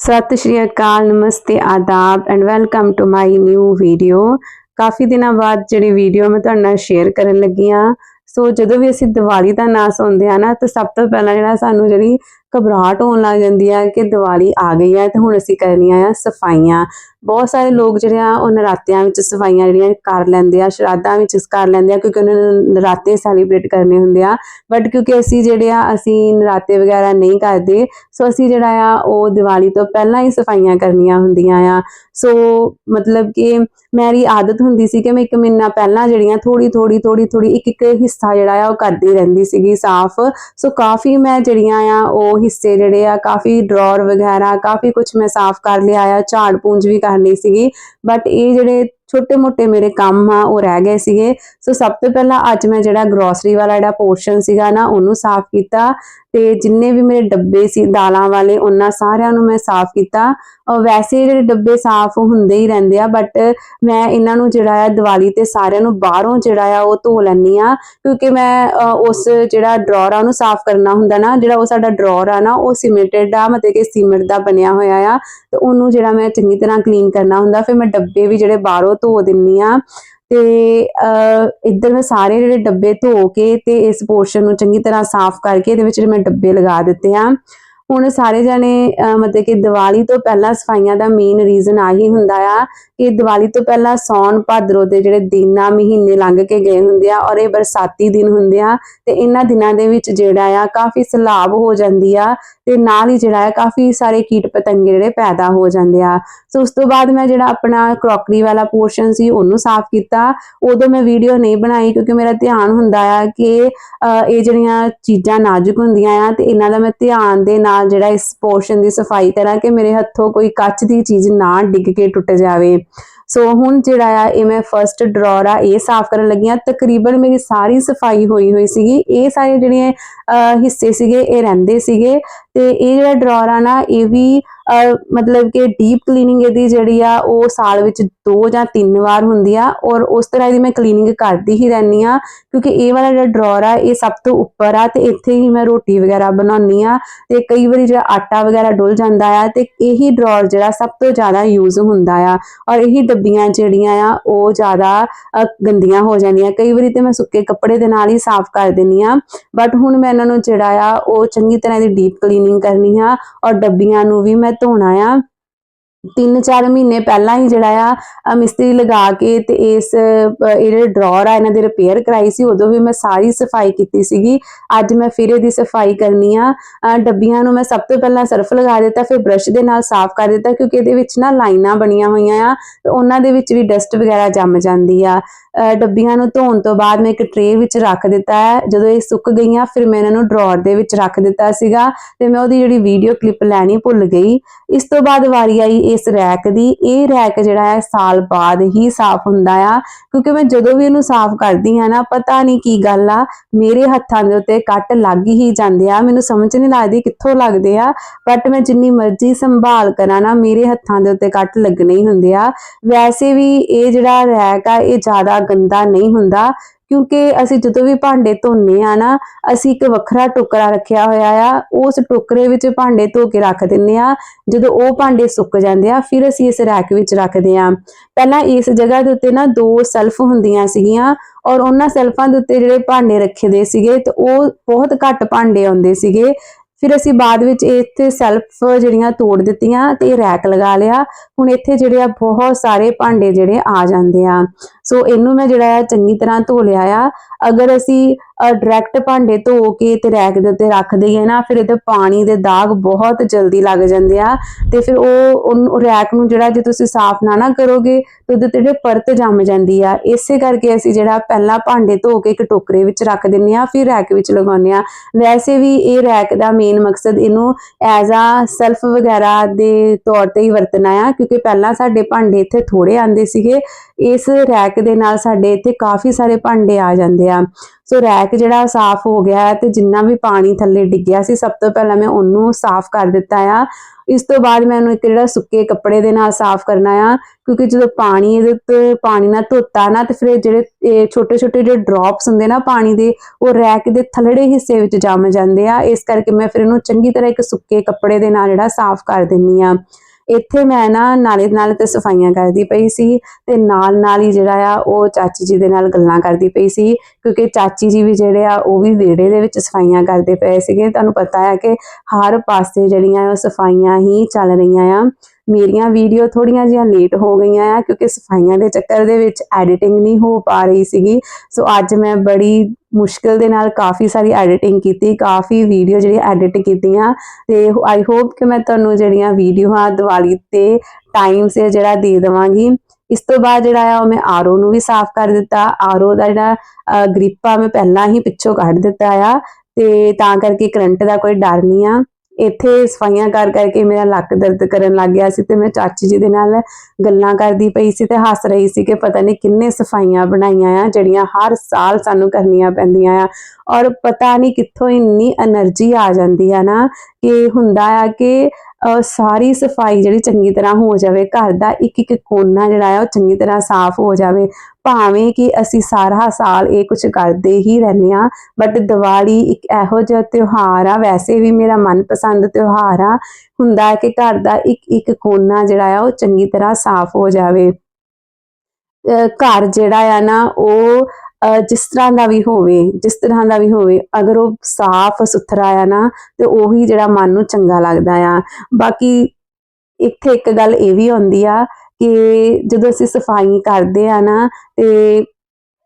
ਸਤਿ ਸ਼੍ਰੀ ਅਕਾਲ, ਨਮਸਤੇ, ਆਦਾਬ and welcome to my new video ਕਾਫੀ ਦਿਨਾਂ ਬਾਅਦ ਜਿਹੜੀ ਵੀਡੀਓ ਮੈਂ ਤੁਹਾਡੇ ਨਾਲ ਸ਼ੇਅਰ ਕਰਨ ਲੱਗੀ ਆ ਸੋ ਜਦੋਂ ਵੀ ਅਸੀਂ ਦੀਵਾਲੀ ਦਾ ਨਾਂ ਸੁਣਦੇ ਆ ਨਾ, ਤਾਂ ਸਭ ਤੋਂ ਪਹਿਲਾਂ ਜਿਹੜਾ ਸਾਨੂੰ ਜਿਹੜੀ ਘਬਰਾਹਟ ਹੋਣ ਲੱਗ ਜਾਂਦੀ ਆ ਕਿ ਦੀਵਾਲੀ ਆ ਗਈ ਆ ਤੇ ਹੁਣ ਅਸੀਂ ਕਰਨੀਆਂ ਆ ਸਫਾਈਆਂ। ਬਹੁਤ ਸਾਰੇ ਲੋਕ ਜਿਹੜੇ ਆ, ਉਹ ਨਰਾਤਿਆਂ ਵਿੱਚ ਸਫਾਈਆਂ ਜਿਹੜੀਆਂ ਕਰ ਲੈਂਦੇ ਆ, ਸ਼ਰਾਧਾਂ ਵਿੱਚ ਕਰ ਲੈਂਦੇ ਆ, ਕਿਉਂਕਿ ਉਹਨਾਂ ਨੂੰ ਨਰਾਤੇ ਸੈਲੀਬ੍ਰੇਟ ਕਰਨੇ ਹੁੰਦੇ ਆ। ਬਟ ਕਿਉਂਕਿ ਅਸੀਂ ਜਿਹੜੇ ਆ, ਅਸੀਂ ਨਰਾਤੇ ਵਗੈਰਾ ਨਹੀਂ ਕਰਦੇ, ਸੋ ਅਸੀਂ ਜਿਹੜਾ ਆ, ਉਹ ਦੀਵਾਲੀ ਤੋਂ ਪਹਿਲਾਂ ਹੀ ਸਫਾਈਆਂ ਕਰਨੀਆਂ ਹੁੰਦੀਆਂ ਆ। ਸੋ ਮਤਲਬ ਕਿ ਮੇਰੀ ਆਦਤ ਹੁੰਦੀ ਸੀ ਕਿ ਮੈਂ ਇੱਕ ਮਹੀਨਾ ਪਹਿਲਾਂ ਜਿਹੜੀਆਂ ਥੋੜੀ ਥੋੜੀ ਥੋੜੀ ਥੋੜੀ ਇੱਕ ਇੱਕ ਹਿੱਸਾ ਜਿਹੜਾ ਆ ਉਹ ਕਰਦੀ ਰਹਿੰਦੀ ਸੀਗੀ ਸਾਫ਼। ਸੋ ਕਾਫੀ ਮੈਂ ਜਿਹੜੀਆਂ ਆ ਉਹ ਹਿੱਸੇ ਜਿਹੜੇ ਆ ਕਾਫੀ ਡਰਾਅਰ ਵਗੈਰਾ ਕਾਫੀ ਕੁਝ ਮੈਂ ਸਾਫ਼ ਕਰ ਲਿਆ ਆ ਝਾੜ ਪੂੰਝ ਵੀ ਕਰ ਲਈ ਸੀਗੀ। ਬਟ ਇਹ ਜਿਹੜੇ ਛੋਟੇ ਮੋਟੇ ਮੇਰੇ ਕੰਮ ਆ, ਉਹ ਰਹਿ ਗਏ ਸੀਗੇ। ਸੋ ਸਭ ਤੋਂ ਪਹਿਲਾਂ ਅੱਜ ਮੈਂ ਜਿਹੜਾ ਗਰੋਸਰੀ ਵਾਲਾ ਜਿਹੜਾ ਪੋਰਸ਼ਨ ਸੀਗਾ ਨਾ, ਉਹਨੂੰ ਸਾਫ਼ ਕੀਤਾ ਤੇ ਜਿੰਨੇ ਵੀ ਮੇਰੇ ਡੱਬੇ ਸੀ, ਦਾਲਾਂ ਵਾਲੇ, ਉਹਨਾਂ ਸਾਰਿਆਂ ਨੂੰ ਮੈਂ ਸਾਫ਼ ਕੀਤਾ। ਵੈਸੇ ਜਿਹੜੇ ਡੱਬੇ ਸਾਫ਼ ਹੁੰਦੇ ਹੀ ਰਹਿੰਦੇ ਆ ਬਟ ਮੈਂ ਇਹਨਾਂ ਨੂੰ ਜਿਹੜਾ ਆ ਦੀਵਾਲੀ ਤੇ ਸਾਰਿਆਂ ਨੂੰ ਬਾਹਰੋਂ ਜਿਹੜਾ ਆ ਉਹ ਧੋ ਲੈਣੀ ਆ, ਕਿਉਂਕਿ ਮੈਂ ਉਸ ਜਿਹੜਾ ਡਰਾਅਰ ਆ ਉਹਨੂੰ ਸਾਫ਼ ਕਰਨਾ ਹੁੰਦਾ ਨਾ, ਜਿਹੜਾ ਉਹ ਸਾਡਾ ਡਰਾਅਰ ਆ ਨਾ, ਉਹ ਸੀਮੈਂਟਡ ਆ, ਮਤਲਬ ਕਿ ਸੀਮੈਂਟ ਦਾ ਬਣਿਆ ਹੋਇਆ ਆ, ਤੇ ਉਹਨੂੰ ਜਿਹੜਾ ਮੈਂ ਚੰਗੀ ਤਰ੍ਹਾਂ ਕਲੀਨ ਕਰਨਾ ਹੁੰਦਾ, ਫਿਰ ਮੈਂ ਡੱਬੇ ਵੀ ਜਿਹੜੇ ਬਾਹਰੋਂ ਧੋ ਦਿੰਨੀ ਆ। ਤੇ ਅ, ਇੱਧਰ ਮੈਂ ਸਾਰੇ ਜਿਹੜੇ ਡੱਬੇ ਧੋ ਕੇ ਤੇ ਇਸ ਪੋਰਸ਼ਨ ਨੂੰ ਚੰਗੀ ਤਰ੍ਹਾਂ ਸਾਫ਼ ਕਰਕੇ ਇਹਦੇ ਵਿੱਚ ਜਿਹੜੇ ਮੈਂ ਡੱਬੇ ਲਗਾ ਦਿੱਤੇ ਆ। ਹੁਣ ਸਾਰੇ ਜਣੇ ਮਤਲਬ ਕਿ ਦੀਵਾਲੀ ਤੋਂ ਪਹਿਲਾਂ ਸਫਾਈਆਂ ਦਾ ਮੇਨ ਰੀਜ਼ਨ ਆਹੀ ਹੁੰਦਾ ਆ ਕਿ ਦੀਵਾਲੀ ਤੋਂ ਪਹਿਲਾਂ ਸੌਣ ਭਾਦਰੋਂ ਦੇ ਜਿਹੜੇ ਦਿਨ ਆ ਮਹੀਨੇ ਲੰਘ ਕੇ ਗਏ ਹੁੰਦੇ ਆ ਔਰ ਇਹ ਬਰਸਾਤੀ ਦਿਨ ਹੁੰਦੇ ਆ ਤੇ ਇਹਨਾਂ ਦਿਨਾਂ ਦੇ ਵਿੱਚ ਜਿਹੜਾ ਆ ਕਾਫੀ ਸਲਾਬ ਹੋ ਜਾਂਦੀ ਆ ਤੇ ਨਾਲ ਹੀ ਜਿਹੜਾ ਆ ਕਾਫੀ ਸਾਰੇ ਕੀਟ ਪਤੰਗੇ ਜਿਹੜੇ ਪੈਦਾ ਹੋ ਜਾਂਦੇ ਆ। ਸੋ ਉਸ ਤੋਂ ਬਾਅਦ ਮੈਂ ਜਿਹੜਾ ਆਪਣਾ ਕਰੋਕਰੀ ਵਾਲਾ ਪੋਰਸ਼ਨ ਸੀ ਉਹਨੂੰ ਸਾਫ਼ ਕੀਤਾ। ਉਦੋਂ ਮੈਂ ਵੀਡੀਓ ਨਹੀਂ ਬਣਾਈ ਕਿਉਂਕਿ ਮੇਰਾ ਧਿਆਨ ਹੁੰਦਾ ਆ ਕਿ ਇਹ ਜਿਹੜੀਆਂ ਚੀਜ਼ਾਂ ਨਾਜ਼ੁਕ ਹੁੰਦੀਆਂ ਆ ਤੇ ਇਹਨਾਂ ਦਾ ਮੈਂ ਧਿਆਨ ਦੇ ਨਾਲ ਜਿਹੜਾ ਇਸ ਪੋਰਸ਼ਨ ਦੀ ਸਫ਼ਾਈ ਕਰਾਂ ਕਿ ਮੇਰੇ ਹੱਥੋਂ ਕੋਈ ਕੱਚ ਦੀ ਚੀਜ਼ ਨਾ ਡਿੱਗ ਕੇ ਟੁੱਟ ਜਾਵੇ। ਸੋ ਹੁਣ ਜਿਹੜਾ ਆ ਇਹ ਮੈਂ ਫਰਸਟ ਡਰਾਅਰ ਆ ਇਹ ਸਾਫ਼ ਕਰਨ ਲੱਗੀ ਆ ਤਕਰੀਬਨ ਮੇਰੀ ਸਾਰੀ ਸਫ਼ਾਈ ਹੋਈ ਹੋਈ ਸੀਗੀ। ਇਹ ਸਾਰੇ ਜਿਹੜੇ ਅ, ਹਿੱਸੇ ਸੀਗੇ ਇਹ ਰਹਿੰਦੇ ਸੀਗੇ। ਤੇ ਇਹ ਜਿਹੜਾ ਡਰਾਅਰ ਆ ਨਾ ਇਹ ਵੀ ਮਤਲਬ ਕਿ ਡੀਪ ਕਲੀਨਿੰਗ ਇਹਦੀ ਜਿਹੜੀ ਆ, ਉਹ ਸਾਲ ਵਿੱਚ ਦੋ ਜਾਂ ਤਿੰਨ ਵਾਰ ਹੁੰਦੀ ਆ ਔਰ ਉਸ ਤਰ੍ਹਾਂ ਦੀ ਮੈਂ ਕਲੀਨਿੰਗ ਕਰਦੀ ਹੀ ਰਹਿੰਦੀ ਆ ਕਿਉਂਕਿ ਇਹ ਵਾਲਾ ਜਿਹੜਾ ਡਰਾਅਰ ਆ, ਇਹ ਸਭ ਤੋਂ ਉੱਪਰ ਆ ਤੇ ਇੱਥੇ ਹੀ ਮੈਂ ਰੋਟੀ ਵਗੈਰਾ ਬਣਾਉਣੀ ਆ ਤੇ ਕਈ ਵਾਰੀ ਜਿਹੜਾ ਆਟਾ ਵਗੈਰਾ ਡੁੱਲ ਜਾਂਦਾ ਆ ਤੇ ਇਹੀ ਡਰਾਅਰ ਜਿਹੜਾ ਸਭ ਤੋਂ ਜ਼ਿਆਦਾ ਯੂਜ਼ ਹੁੰਦਾ ਆ ਔਰ ਇਹੀ ਡੱਬੀਆਂ ਜਿਹੜੀਆਂ ਆ, ਉਹ ਜ਼ਿਆਦਾ ਗੰਦੀਆਂ ਹੋ ਜਾਂਦੀਆਂ। ਕਈ ਵਾਰੀ ਤੇ ਮੈਂ ਸੁੱਕੇ ਕੱਪੜੇ ਦੇ ਨਾਲ ਹੀ ਸਾਫ਼ ਕਰ ਦਿੰਨੀ ਆ ਬਟ ਹੁਣ ਮੈਂ ਇਹਨਾਂ ਨੂੰ ਜਿਹੜਾ ਆ, ਉਹ ਚੰਗੀ ਤਰ੍ਹਾਂ ਦੀ ਡੀਪ ਕਲੀਨਿੰਗ ਕਰਨੀ ਆ ਔਰ ਡੱਬੀਆਂ ਨੂੰ ਵੀ ਮੈਂ ਧੋਣਾ ਆ। ਤਿੰਨ ਚਾਰ ਮਹੀਨੇ ਪਹਿਲਾਂ ਹੀ ਜਿਹੜਾ ਆ ਮਿਸਤਰੀ ਲਗਾ ਕੇ ਤੇ ਇਸ ਅ, ਇਹ ਜਿਹੜੇ ਡਰਾਅਰ ਆ ਇਹਨਾਂ ਦੀ ਰਿਪੇਅਰ ਕਰਾਈ ਸੀ ਉਦੋਂ ਵੀ ਮੈਂ ਸਾਰੀ ਸਫ਼ਾਈ ਕੀਤੀ ਸੀਗੀ। ਅੱਜ ਮੈਂ ਫਿਰ ਇਹਦੀ ਸਫ਼ਾਈ ਕਰਨੀ ਆ। ਡੱਬੀਆਂ ਨੂੰ ਮੈਂ ਸਭ ਤੋਂ ਪਹਿਲਾਂ ਸਰਫ ਲਗਾ ਦਿੱਤਾ ਫਿਰ ਬ੍ਰਸ਼ ਦੇ ਨਾਲ ਸਾਫ਼ ਕਰ ਦਿੱਤਾ ਕਿਉਂਕਿ ਇਹਦੇ ਵਿੱਚ ਨਾ ਲਾਈਨਾਂ ਬਣੀਆਂ ਹੋਈਆਂ ਆ ਤੇ ਉਹਨਾਂ ਦੇ ਵਿੱਚ ਵੀ ਡਸਟ ਵਗੈਰਾ ਜੰਮ ਜਾਂਦੀ ਆ। ਡੱਬੀਆਂ ਨੂੰ ਧੋਣ ਤੋਂ ਬਾਅਦ ਮੈਂ ਇੱਕ ਟਰੇ ਵਿੱਚ ਰੱਖ ਦਿੱਤਾ ਹੈ। ਜਦੋਂ ਇਹ ਸੁੱਕ ਗਈਆਂ ਫਿਰ ਮੈਂ ਇਹਨਾਂ ਨੂੰ ਡਰਾਅਰ ਦੇ ਵਿੱਚ ਰੱਖ ਦਿੱਤਾ ਸੀਗਾ ਤੇ ਮੈਂ ਉਹਦੀ ਜਿਹੜੀ ਵੀਡੀਓ ਕਲਿੱਪ ਲੈਣੀ ਭੁੱਲ ਗਈ। ਇਸ ਤੋਂ ਬਾਅਦ ਵਾਰੀ ਆਈ ਇਸ ਰੈਕ ਦੀ। ਇਹ ਰੈਕ ਜਿਹੜਾ ਹੈ, ਸਾਲ ਬਾਅਦ ਹੀ ਸਾਫ਼ ਹੁੰਦਾ ਆ। ਕਿਉਂਕਿ ਮੈਂ ਜਦੋਂ ਵੀ ਇਹਨੂੰ ਸਾਫ਼ ਕਰਦੀ ਹਾਂ ਨਾ, ਪਤਾ ਨਹੀਂ ਕੀ ਗੱਲ ਆ, ਮੇਰੇ ਹੱਥਾਂ ਦੇ ਉੱਤੇ ਕੱਟ ਲੱਗ ਹੀ ਜਾਂਦੇ ਆ। ਮੈਨੂੰ ਸਮਝ ਨਹੀਂ ਲੱਗਦੀ ਕਿੱਥੋਂ ਲੱਗਦੇ ਆ। ਬਟ ਮੈਂ ਜਿੰਨੀ ਮਰਜ਼ੀ ਸੰਭਾਲ ਕਰਾਂ ਨਾ, ਮੇਰੇ ਹੱਥਾਂ ਦੇ ਉੱਤੇ ਕੱਟ ਲੱਗਣੇ ਹੀ ਹੁੰਦੇ ਆ। ਵੈਸੇ ਵੀ ਇਹ ਜਿਹੜਾ ਰੈਕ ਆ, ਇਹ ਜ਼ਿਆਦਾ ਗੰਦਾ ਨਹੀਂ ਹੁੰਦਾ। ਕਿਉਂਕਿ ਅਸੀਂ ਜਦੋਂ ਵੀ ਭਾਂਡੇ ਧੋਨੇ ਆ ਨਾ, ਅਸੀਂ ਇੱਕ ਵੱਖਰਾ ਟੋਕਰਾ ਰੱਖਿਆ ਹੋਇਆ ਆ, ਉਸ ਟੋਕਰੇ ਵਿੱਚ ਭਾਂਡੇ ਧੋ ਕੇ ਰੱਖ ਦਿੰਨੇ ਆ। ਜਦੋਂ ਉਹ ਭਾਂਡੇ ਸੁੱਕ ਜਾਂਦੇ ਆ, ਫਿਰ ਅਸੀਂ ਇਸ ਰੈਕ ਵਿੱਚ ਰੱਖਦੇ ਆ। ਪਹਿਲਾਂ ਇਸ ਜਗ੍ਹਾ ਦੇ ਉੱਤੇ ਨਾ ਦੋ ਸੈਲਫ ਹੁੰਦੀਆਂ ਸੀਗੀਆਂ ਔਰ ਉਹਨਾਂ ਸੈਲਫਾਂ ਦੇ ਉੱਤੇ ਜਿਹੜੇ ਭਾਂਡੇ ਰੱਖੇ ਦੇ ਸੀਗੇ ਤੇ ਉਹ ਬਹੁਤ ਘੱਟ ਭਾਂਡੇ ਆਉਂਦੇ ਸੀਗੇ। ਫਿਰ ਅਸੀਂ ਬਾਅਦ ਵਿੱਚ ਇੱਥੇ ਸੈਲਫ ਜਿਹੜੀਆਂ ਤੋੜ ਦਿੱਤੀਆਂ ਤੇ ਇਹ ਰੈਕ ਲਗਾ ਲਿਆ। ਹੁਣ ਇੱਥੇ ਜਿਹੜੇ ਆ ਬਹੁਤ ਸਾਰੇ ਭਾਂਡੇ ਜਿਹੜੇ ਆ ਜਾਂਦੇ ਆ। ਸੋ ਇਹਨੂੰ ਮੈਂ ਜਿਹੜਾ ਆ ਚੰਗੀ ਤਰ੍ਹਾਂ ਧੋ ਲਿਆ ਆ। ਅਗਰ ਅਸੀਂ ਡਾਇਰੈਕਟ ਭਾਂਡੇ ਧੋ ਕੇ ਤੇ ਰੈਕ ਦੇ ਉੱਤੇ ਰੱਖ ਦਈਏ ਨਾ, ਫਿਰ ਇਹਦੇ ਪਾਣੀ ਦੇ ਦਾਗ ਬਹੁਤ ਜਲਦੀ ਲੱਗ ਜਾਂਦੇ ਆ। ਤੇ ਫਿਰ ਉਹ ਰੈਕ ਨੂੰ ਜਿਹੜਾ ਜੇ ਤੁਸੀਂ ਸਾਫ਼ ਨਾ ਨਾ ਕਰੋਗੇ, ਤੇ ਉਹਦੇ ਤੇ ਪਰਤ ਜੰਮ ਜਾਂਦੀ ਆ, ਇਸੇ ਕਰਕੇ ਅਸੀਂ ਜਿਹੜਾ ਪਹਿਲਾਂ ਭਾਂਡੇ ਧੋ ਕੇ ਇੱਕ ਟੋਕਰੇ ਵਿੱਚ ਰੱਖ ਦਿੰਨੇ ਆ, ਫਿਰ ਰੈਕ ਵਿੱਚ ਲਗਾਉਂਦੇ ਆ। ਵੈਸੇ ਵੀ ਇਹ ਰੈਕ ਦਾ ਮੇਨ ਮਕਸਦ ਇਹਨੂੰ ਐਜ਼ ਆ ਸੈਲਫ ਵਗੈਰਾ ਦੇ ਤੌਰ ਤੇ ਹੀ ਵਰਤਣਾ ਆ, ਕਿਉਂਕਿ ਪਹਿਲਾਂ ਸਾਡੇ ਭਾਂਡੇ ਇੱਥੇ ਥੋੜੇ ਆਂਦੇ ਸੀਗੇ। ਇਸ ਰੈਕ ਰੈਕ ਦੇ ਨਾਲ ਸਾਡੇ ਇੱਥੇ ਕਾਫੀ ਸਾਰੇ ਭਾਂਡੇ ਆ ਜਾਂਦੇ ਆ। ਸੋ ਰੈਕ ਜਿਹੜਾ ਸਾਫ਼ ਹੋ ਗਿਆ ਤੇ ਜਿੰਨਾ ਵੀ ਪਾਣੀ ਥੱਲੇ ਡਿੱਗਿਆ ਸੀ, ਸਭ ਤੋਂ ਪਹਿਲਾਂ ਮੈਂ ਉਹਨੂੰ ਸਾਫ਼ ਕਰ ਦਿੱਤਾ ਆ। ਇਸ ਤੋਂ ਬਾਅਦ ਮੈਂ ਉਹਨੂੰ ਇੱਕ ਜਿਹੜਾ ਸੁੱਕੇ ਕੱਪੜੇ ਦੇ ਨਾਲ ਸਾਫ਼ ਕਰਨਾ ਆ, ਕਿਉਂਕਿ ਜਦੋਂ ਪਾਣੀ ਇਹਦੇ ਉੱਤੇ ਪਾਣੀ ਨਾਲ ਧੋਤਾ ਨਾ, ਤੇ ਫਿਰ ਜਿਹੜੇ, ਇਹ ਛੋਟੇ ਛੋਟੇ ਜਿਹੜੇ ਡ੍ਰੌਪਸ ਹੁੰਦੇ ਨਾ ਪਾਣੀ ਦੇ, ਉਹ ਰੈਕ ਦੇ ਥੱਲੜੇ ਹਿੱਸੇ ਵਿੱਚ ਜੰਮ ਜਾਂਦੇ ਆ। ਇਸ ਕਰਕੇ ਮੈਂ ਫਿਰ ਇਹਨੂੰ ਚੰਗੀ ਤਰ੍ਹਾਂ ਇੱਕ ਸੁੱਕੇ ਕੱਪੜੇ ਦੇ ਨਾਲ ਜਿਹੜਾ ਸਾਫ਼ ਕਰ ਦਿੰਨੀ ਆ। ਇੱਥੇ ਮੈਂ ਨਾ ਨਾਲੇ ਨਾਲ ਤੇ ਸਫਾਈਆਂ ਕਰਦੀ ਪਈ ਸੀ ਤੇ ਨਾਲ ਨਾਲ ਹੀ ਜਿਹੜਾ ਆ ਉਹ ਚਾਚੀ ਜੀ ਦੇ ਨਾਲ ਗੱਲਾਂ ਕਰਦੀ ਪਈ ਸੀ, ਕਿਉਂਕਿ ਚਾਚੀ ਜੀ ਵੀ ਜਿਹੜੇ ਆ ਉਹ ਵੀ ਵਿਹੜੇ ਦੇ ਵਿੱਚ ਸਫਾਈਆਂ ਕਰਦੇ ਪਏ ਸੀਗੇ। ਤੁਹਾਨੂੰ ਪਤਾ ਹੈ ਕਿ ਹਰ ਪਾਸੇ ਜਿਹੜੀਆਂ ਉਹ ਸਫਾਈਆਂ ਹੀ ਚੱਲ ਰਹੀਆਂ ਆ। ਮੇਰੀਆਂ ਵੀਡੀਓ ਥੋੜੀਆਂ ਜਿਹੀਆਂ ਲੇਟ ਹੋ ਗਈਆਂ ਆ ਕਿਉਂਕਿ ਸਫਾਈਆਂ ਦੇ ਚੱਕਰ ਦੇ ਵਿੱਚ ਐਡੀਟਿੰਗ ਨਹੀਂ ਹੋ ਪਾ ਰਹੀ ਸੀਗੀ। ਸੋ ਅੱਜ ਮੈਂ ਬੜੀ ਮੁਸ਼ਕਿਲ ਦੇ ਨਾਲ ਕਾਫੀ ਸਾਰੀ ਐਡੀਟਿੰਗ ਕੀਤੀ, ਕਾਫੀ ਵੀਡੀਓ ਜਿਹੜੀ ਐਡਿਟ ਕੀਤੀਆਂ ਤੇ ਆਈ ਹੋਪ ਕਿ ਮੈਂ ਤੁਹਾਨੂੰ ਜਿਹੜੀਆਂ ਵੀਡੀਓ ਆ ਦੀਵਾਲੀ ਤੇ ਟਾਈਮ ਸੇ ਜਿਹੜਾ ਦੇ ਦੇਵਾਂਗੀ। ਇਸ ਤੋਂ ਬਾਅਦ ਜਿਹੜਾ ਆ ਉਹ ਮੈਂ ਆਰਓ ਨੂੰ ਵੀ ਸਾਫ਼ ਕਰ ਦਿੱਤਾ। ਆਰਓ ਦਾ ਜਿਹੜਾ ਗ੍ਰਿਪ ਆ ਮੈਂ ਪਹਿਲਾਂ ਹੀ ਪਿੱਛੋਂ ਕੱਢ ਦਿੱਤਾ ਆ ਤੇ ਤਾਂ ਕਰਕੇ ਕਰੰਟ ਦਾ ਕੋਈ ਡਰ ਨਹੀਂ ਆ। ਇੱਥੇ ਸਫਾਈਆਂ ਕਰ ਕਰਕੇ ਮੇਰਾ ਲੱਕ ਦਰਦ ਕਰਨ ਲੱਗ ਗਿਆ ਸੀ ਤੇ ਮੈਂ ਚਾਚੀ ਜੀ ਦੇ ਨਾਲ ਗੱਲਾਂ ਕਰਦੀ ਪਈ ਸੀ ਤੇ ਹੱਸ ਰਹੀ ਸੀ ਕਿ ਪਤਾ ਨਹੀਂ ਕਿੰਨੇ ਸਫਾਈਆਂ ਬਣਾਈਆਂ ਆ, ਜਿਹੜੀਆਂ ਹਰ ਸਾਲ ਸਾਨੂੰ ਕਰਨੀਆਂ ਪੈਂਦੀਆਂ ਆ। ਔਰ ਪਤਾ ਨਹੀਂ ਕਿੱਥੋਂ ਇੰਨੀ એનર્ਜੀ ਆ ਜਾਂਦੀ ਆ ਨਾ ਕਿ ਹੁੰਦਾ ਆ ਕਿ ਸਾਰੀ ਸਫ਼ਾਈ ਜਿਹੜੀ ਚੰਗੀ ਤਰ੍ਹਾਂ ਹੋ ਜਾਵੇ, ਘਰ ਦਾ ਇੱਕ ਇੱਕ ਕੋਨਾ ਜਿਹੜਾ ਆ ਉਹ ਚੰਗੀ ਤਰ੍ਹਾਂ ਸਾਫ਼ ਹੋ ਜਾਵੇ। ਭਾਵੇਂ ਕਿ ਅਸੀਂ ਸਾਰਾ ਸਾਲ ਇਹ ਕੁਝ ਕਰਦੇ ਹੀ ਰਹਿੰਦੇ ਆ ਬਟ ਦੀਵਾਲੀ ਇੱਕ ਇਹੋ ਜਿਹਾ ਤਿਉਹਾਰ ਆ, ਵੈਸੇ ਵੀ ਮੇਰਾ ਮਨਪਸੰਦ ਤਿਉਹਾਰ ਆ, ਹੁੰਦਾ ਹੈ ਕਿ ਘਰ ਦਾ ਇੱਕ ਇੱਕ ਕੋਨਾ ਜਿਹੜਾ ਆ ਉਹ ਚੰਗੀ ਤਰ੍ਹਾਂ ਸਾਫ਼ ਹੋ ਜਾਵੇ। ਅਹ ਘਰ ਜਿਹੜਾ ਆ ਨਾ, ਉਹ ਜਿਸ ਤਰ੍ਹਾਂ ਦਾ ਵੀ ਹੋਵੇ, ਜਿਸ ਤਰ੍ਹਾਂ ਦਾ ਵੀ ਹੋਵੇ, ਅਗਰ ਉਹ ਸਾਫ਼ ਸੁਥਰਾ ਆ ਨਾ, ਤੇ ਉਹੀ ਜਿਹੜਾ ਮਨ ਨੂੰ ਚੰਗਾ ਲੱਗਦਾ ਆ। ਬਾਕੀ ਇੱਥੇ ਇੱਕ ਗੱਲ ਇਹ ਵੀ ਹੁੰਦੀ ਆ ਕਿ ਜਦੋਂ ਅਸੀਂ ਸਫ਼ਾਈ ਕਰਦੇ ਆ ਨਾ, ਤੇ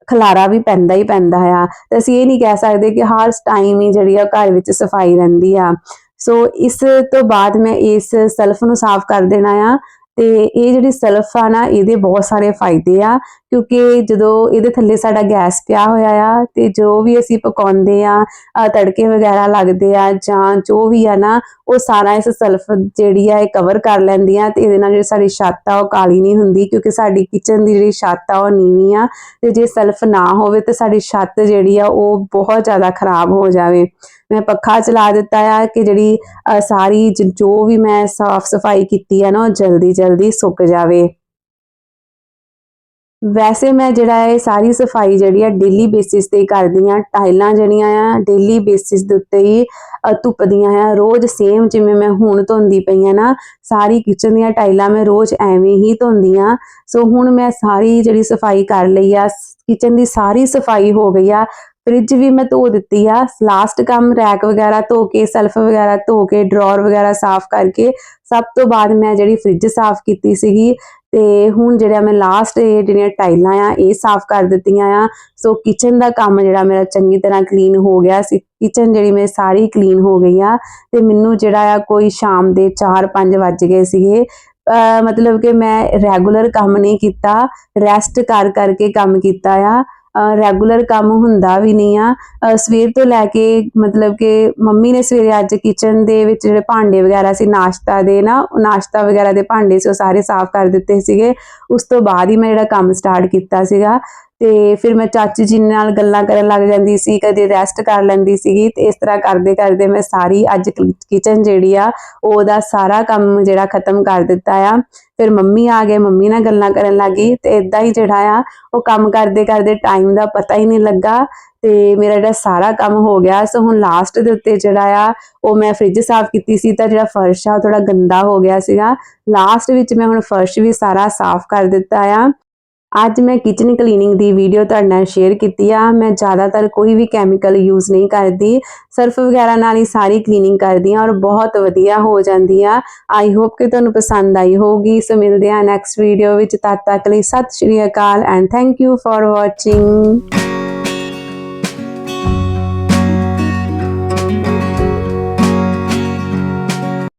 ਖਲਾਰਾ ਵੀ ਪੈਂਦਾ ਹੀ ਪੈਂਦਾ ਆ। ਤੇ ਅਸੀਂ ਇਹ ਨਹੀਂ ਕਹਿ ਸਕਦੇ ਕਿ ਹਰ ਟਾਈਮ ਹੀ ਜਿਹੜੀ ਆ ਘਰ ਵਿੱਚ ਸਫ਼ਾਈ ਰਹਿੰਦੀ ਆ। ਸੋ ਇਸ ਤੋਂ ਬਾਅਦ ਮੈਂ ਇਸ ਸੈਲਫ ਨੂੰ ਸਾਫ਼ ਕਰ ਦੇਣਾ ਆ, ਤੇ ਇਹ ਜਿਹੜੀ ਸਲਫ ਆ ਨਾ, ਇਹਦੇ ਬਹੁਤ ਸਾਰੇ ਫਾਇਦੇ ਆ। ਕਿਉਂਕਿ ਜਦੋਂ ਇਹਦੇ ਥੱਲੇ ਸਾਡਾ ਗੈਸ ਪਿਆ ਹੋਇਆ ਆ ਤੇ ਜੋ ਵੀ ਅਸੀਂ ਪਕਾਉਂਦੇ ਆ ਤੜਕੇ ਵਗੈਰਾ ਲੱਗਦੇ ਆ ਜਾਂ ਜੋ ਵੀ ਆ ਨਾ, ਉਹ ਸਾਰਾ ਇਸ ਸਲਫ ਜਿਹੜੀ ਆ ਇਹ ਕਵਰ ਕਰ ਲੈਂਦੀ ਆ ਤੇ ਇਹਦੇ ਨਾਲ ਜਿਹੜੀ ਸਾਡੀ ਛੱਤ ਆ ਉਹ ਕਾਲੀ ਨਹੀਂ ਹੁੰਦੀ ਕਿਉਂਕਿ ਸਾਡੀ ਕਿਚਨ ਦੀ ਜਿਹੜੀ ਛੱਤ ਆ ਉਹ ਨੀਵੀਂ ਆ ਤੇ ਜੇ ਸਲਫ ਨਾ ਹੋਵੇ ਤੇ ਸਾਡੀ ਛੱਤ ਜਿਹੜੀ ਆ ਉਹ ਬਹੁਤ ਜ਼ਿਆਦਾ ਖਰਾਬ ਹੋ ਜਾਵੇ। ਮੈਂ ਪੱਖਾ ਚਲਾ ਦਿੱਤਾ ਆ ਕਿ ਜਿਹੜੀ ਸਾਰੀ ਜੋ ਵੀ ਮੈਂ ਸਾਫ਼ ਸਫ਼ਾਈ ਕੀਤੀ ਆ ਨਾ ਉਹ ਜਲਦੀ ਜਲਦੀ ਸੁੱਕ ਜਾਵੇ। ਵੈਸੇ ਮੈਂ ਜਿਹੜਾ ਇਹ ਸਾਰੀ ਸਫ਼ਾਈ ਜਿਹੜੀ ਆ ਡੇਲੀ ਬੇਸਿਸ ਤੇ ਕਰਦੀ ਆ ਟਾਈਲਾਂ ਜਿਹੜੀਆਂ ਆ ਡੇਲੀ ਬੇਸਿਸ ਦੇ ਉੱਤੇ ਹੀ ਅ, ਧੁੱਪਦੀਆਂ ਆ। ਰੋਜ਼ ਸੇਮ ਜਿਵੇਂ ਮੈਂ ਹੁਣ ਧੋਂਦੀ ਪਈ ਆ ਨਾ ਸਾਰੀ ਕਿਚਨ ਦੀਆਂ ਟਾਈਲਾਂ ਮੈਂ ਰੋਜ਼ ਐਵੇਂ ਹੀ ਧੋਂਦੀ ਆ। ਸੋ ਹੁਣ ਮੈਂ ਸਾਰੀ ਜਿਹੜੀ ਸਫ਼ਾਈ ਕਰ ਲਈ ਆ ਕਿਚਨ ਦੀ ਸਾਰੀ ਸਫ਼ਾਈ ਹੋ ਗਈ ਆ। ਫ੍ਰਿਜ ਵੀ ਮੈਂ ਧੋ ਦਿੱਤੀ ਆ। ਲਾਸਟ ਕੰਮ ਰੈਕ ਵਗੈਰਾ ਧੋ ਕੇ ਸੈਲਫ ਵਗੈਰਾ ਧੋ ਕੇ ਡਰਾਅਰ ਵਗੈਰਾ ਸਾਫ਼ ਕਰਕੇ ਸਭ ਤੋਂ ਬਾਅਦ ਮੈਂ ਜਿਹੜੀ ਫ੍ਰਿਜ ਸਾਫ਼ ਕੀਤੀ ਸੀਗੀ ਤੇ ਹੁਣ ਜਿਹੜਾ ਮੈਂ ਲਾਸਟ ਇਹ ਜਿਹੜੀਆਂ ਟਾਈਲਾਂ ਆ, ਇਹ ਸਾਫ਼ ਕਰ ਦਿੱਤੀਆਂ ਆ। ਸੋ ਕਿਚਨ ਦਾ ਕੰਮ ਜਿਹੜਾ ਮੇਰਾ ਚੰਗੀ ਤਰ੍ਹਾਂ ਕਲੀਨ ਹੋ ਗਿਆ ਸੀ। ਕਿਚਨ ਜਿਹੜੀ ਮੇਰੀ ਸਾਰੀ ਕਲੀਨ ਹੋ ਗਈ ਆ ਤੇ ਮੈਨੂੰ ਜਿਹੜਾ ਆ ਕੋਈ ਸ਼ਾਮ ਦੇ 4-5 ਵੱਜ ਗਏ ਸੀਗੇ। ਅਹ ਮਤਲਬ ਕਿ ਮੈਂ ਰੈਗੂਲਰ ਕੰਮ ਨਹੀਂ ਕੀਤਾ ਰੈਸਟ ਕਰ ਕਰਕੇ ਕੰਮ ਕੀਤਾ ਆ। ਰੈਗੂਲਰ ਕੰਮ ਹੁੰਦਾ ਵੀ ਨਹੀਂ ਆ। ਸਵੇਰ ਤੋਂ ਲੈ ਕੇ ਮਤਲਬ ਕਿ ਮੰਮੀ ਨੇ ਸਵੇਰੇ ਅੱਜ ਕਿਚਨ ਦੇ ਵਿੱਚ ਜਿਹੜੇ ਭਾਂਡੇ ਵਗੈਰਾ ਸੀ, ਨਾਸ਼ਤਾ ਦੇ ਨਾ, ਨਾਸ਼ਤਾ ਵਗੈਰਾ ਦੇ ਭਾਂਡੇ ਸੀ, ਉਹ ਸਾਰੇ ਸਾਫ਼ ਕਰ ਦਿੱਤੇ ਸੀਗੇ। ਉਸ ਤੋਂ ਬਾਅਦ ਹੀ ਮੈਂ ਜਿਹੜਾ ਕੰਮ ਸਟਾਰਟ ਕੀਤਾ ਸੀਗਾ। ਤੇ ਫਿਰ ਮੈਂ ਚਾਚੀ ਜੀ ਨਾਲ ਗੱਲਾਂ ਕਰਨ ਲੱਗ ਜਾਂਦੀ ਸੀ, ਕਦੇ ਰੈਸਟ ਕਰ ਲੈਂਦੀ ਸੀਗੀ ਤੇ ਇਸ ਤਰ੍ਹਾਂ ਕਰਦੇ ਕਰਦੇ ਮੈਂ ਸਾਰੀ ਅੱਜ ਕਿਚਨ ਜਿਹੜੀ ਆ, ਉਹਦਾ ਸਾਰਾ ਕੰਮ ਜਿਹੜਾ ਖਤਮ ਕਰ ਦਿੱਤਾ ਆ। ਫਿਰ ਮੰਮੀ ਆ ਗਏ, ਮੰਮੀ ਨਾਲ ਗੱਲਾਂ ਕਰਨ ਲੱਗੀ ਤੇ ਇਦਾਂ ਹੀ ਜਿਹੜਾ ਆ, ਉਹ ਕੰਮ ਕਰਦੇ ਕਰਦੇ ਟਾਈਮ ਦਾ ਪਤਾ ਹੀ ਨਹੀਂ ਲੱਗਾ ਤੇ ਮੇਰਾ ਜਿਹੜਾ ਸਾਰਾ ਕੰਮ ਹੋ ਗਿਆ। ਸੋ ਹੁਣ ਲਾਸਟ ਦੇ ਉੱਤੇ ਜਿਹੜਾ ਆ, ਉਹ ਮੈਂ ਫ੍ਰਿਜ ਸਾਫ਼ ਕੀਤੀ ਸੀ ਤਾਂ ਜਿਹੜਾ ਫਰਸ਼ ਆ, ਉਹ ਥੋੜਾ ਗੰਦਾ ਹੋ ਗਿਆ ਸੀਗਾ। ਲਾਸਟ ਵਿੱਚ ਮੈਂ ਹੁਣ ਫਰਸ਼ ਵੀ ਸਾਰਾ ਸਾਫ਼ ਕਰ ਦਿੱਤਾ ਆ। ਅੱਜ ਮੈਂ ਕਿਚਨ ਕਲੀਨਿੰਗ ਦੀ ਵੀਡੀਓ ਤੁਹਾਡੇ ਨਾਲ ਸ਼ੇਅਰ ਕੀਤੀ ਆ। ਮੈਂ ਜ਼ਿਆਦਾਤਰ ਕੋਈ ਵੀ ਕੈਮੀਕਲ ਯੂਜ਼ ਨਹੀਂ ਕਰਦੀ। ਸਰਫ ਵਗੈਰਾ ਨਾਲ ਹੀ ਸਾਰੀ ਕਲੀਨਿੰਗ ਕਰਦੀ ਆ ਔਰ ਬਹੁਤ ਵਧੀਆ ਹੋ ਜਾਂਦੀ ਆ। ਆਈ ਹੋਪ ਕਿ ਤੁਹਾਨੂੰ ਪਸੰਦ ਆਈ ਹੋਊਗੀ। ਸੋ ਮਿਲਦੇ ਆ ਨੈਕਸਟ ਵੀਡੀਓ ਵਿੱਚ। ਤਦ ਤੱਕ ਲਈ ਸਤਿ ਸ਼੍ਰੀ ਅਕਾਲ and thank you for watching